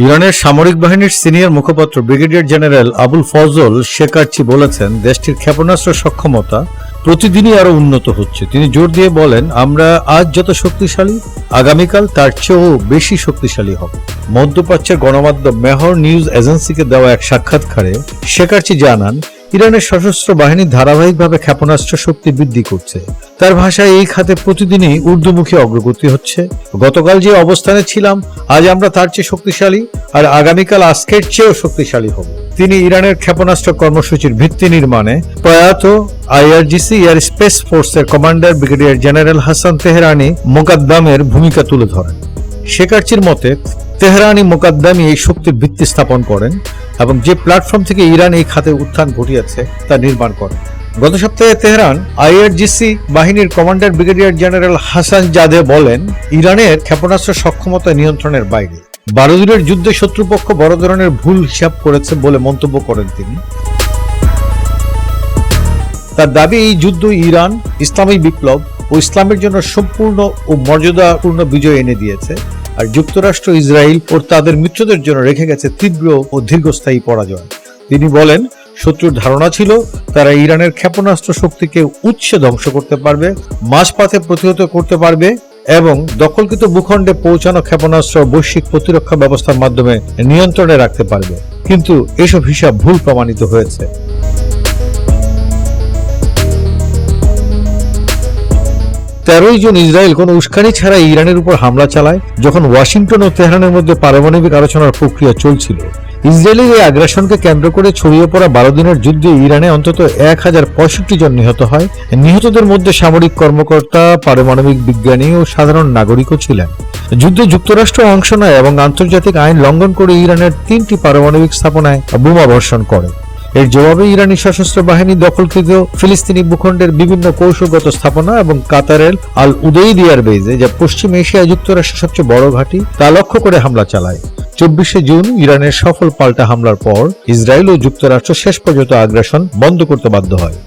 ইরানের সামরিক বাহিনীর সিনিয়র মুখপাত্র brigadier general Abul Fazl Shekarchi বলেছেন, দেশটির ক্ষেপণাস্ত্র সক্ষমতা প্রতিদিনই আরও উন্নত হচ্ছে। তিনি জোর দিয়ে বলেন, আমরা আজ যত শক্তিশালী, আগামীকাল তার চেয়েও বেশি শক্তিশালী হবে। মধ্যপ্রাচ্যের গণমাধ্যম মেহর নিউজ এজেন্সিকে দেওয়া এক সাক্ষাৎকারে শেকারচি জানান ইরানের সশস্ত্র বাহিনী ধারাবাহিকভাবে ক্ষেপণাস্ত্র শক্তি বৃদ্ধি করছে। তার ভাষায় এই খাতে প্রতিদিনই ঊর্ধ্বমুখী অগ্রগতি হচ্ছে। গতকাল যে অবস্থানে ছিলাম, আজ আমরা তার চেয়ে শক্তিশালী, আর আগামীকাল আজকের চেয়েও শক্তিশালী হব। তিনি ইরানের ক্ষেপণাস্ত্র কর্মসূচির ভিত্তি নির্মাণে প্রয়াত আইআরজিসি, এয়ার স্পেস ফোর্সের commander brigadier general Hassan Tehrani মোকাদ্দামের ভূমিকা তুলে ধরেন। শেকারচির মতে, তেহরানি মোকাদ্দামি এই শক্তির ভিত্তি স্থাপন করেন এবং যে প্ল্যাটফর্ম থেকে ইরান এই খাতে উত্থান ঘটিয়েছে, তা নির্মাণ করেন গত সপ্তাহে তেহরান আইআরজিসি বাহিনীর commander brigadier general Hassan Zadeh বলেন, ইরানের ক্ষেপণাস্ত্র সক্ষমতা নিয়ন্ত্রণের বাইরে। বারো দিনের যুদ্ধে শত্রুপক্ষ বড় ধরনের ভুল হিসাব করেছে বলে মন্তব্য করেন তিনি। তার দাবি, এই যুদ্ধ ইরান, ইসলামী বিপ্লব ও ইসলামের জন্য সম্পূর্ণ ও মর্যাদাপূর্ণ বিজয় এনে দিয়েছে। আর যুক্তরাষ্ট্র, ইসরায়েল ও তাদের মিত্রদের জন্য রেখে গেছে তীব্র ও দীর্ঘস্থায়ী পরাজয়। তিনি বলেন, শত্রুর ধারণা ছিল, তারা ইরানের ক্ষেপণাস্ত্র শক্তিকে উৎসে ধ্বংস করতে পারবে, মাঝপথে প্রতিহত করতে পারবে এবং দখলকৃত ভূখণ্ডে পৌঁছানো ক্ষেপণাস্ত্র বৈশ্বিক প্রতিরক্ষা ব্যবস্থার মাধ্যমে নিয়ন্ত্রণে রাখতে পারবে। কিন্তু এসব হিসাব ভুল প্রমাণিত হয়েছে। তেরোই জুন ইসরায়েল কোনো উস্কানি ছাড়া ইরানের উপর হামলা চালায়, যখন ওয়াশিংটন ও তেহরানের মধ্যে পারমাণবিক আলোচনার প্রক্রিয়া চলছিল। ইসরায়েলের এই আগ্রাসনকে কেন্দ্র করে ছড়িয়ে পড়া বারো দিনের যুদ্ধে ইরানে অন্তত এক হাজার পঁয়ষট্টি জন নিহত হয়। নিহতদের মধ্যে সামরিক কর্মকর্তা, পারমাণবিক বিজ্ঞানী ও সাধারণ নাগরিকও ছিলেন। যুদ্ধে যুক্তরাষ্ট্র অংশ নেয় এবং আন্তর্জাতিক আইন লঙ্ঘন করে ইরানের তিনটি পারমাণবিক স্থাপনায় বোমা বর্ষণ করে। এর জবাবে ইরানি সশস্ত্র বাহিনী দখলকৃত ফিলিস্তিনি ভূখণ্ডের বিভিন্ন কৌশলগত স্থাপনা এবং কাতারের আল উদয়দ বেজে যা পশ্চিম এশিয়া যুক্তরাষ্ট্রের সবচেয়ে বড় ঘাঁটি, তা লক্ষ্য করে হামলা চালায়। চব্বিশে জুন ইরানের সফল পাল্টা হামলার পর ইসরায়েল ও যুক্তরাষ্ট্র শেষ পর্যন্ত আগ্রাসন বন্ধ করতে বাধ্য হয়।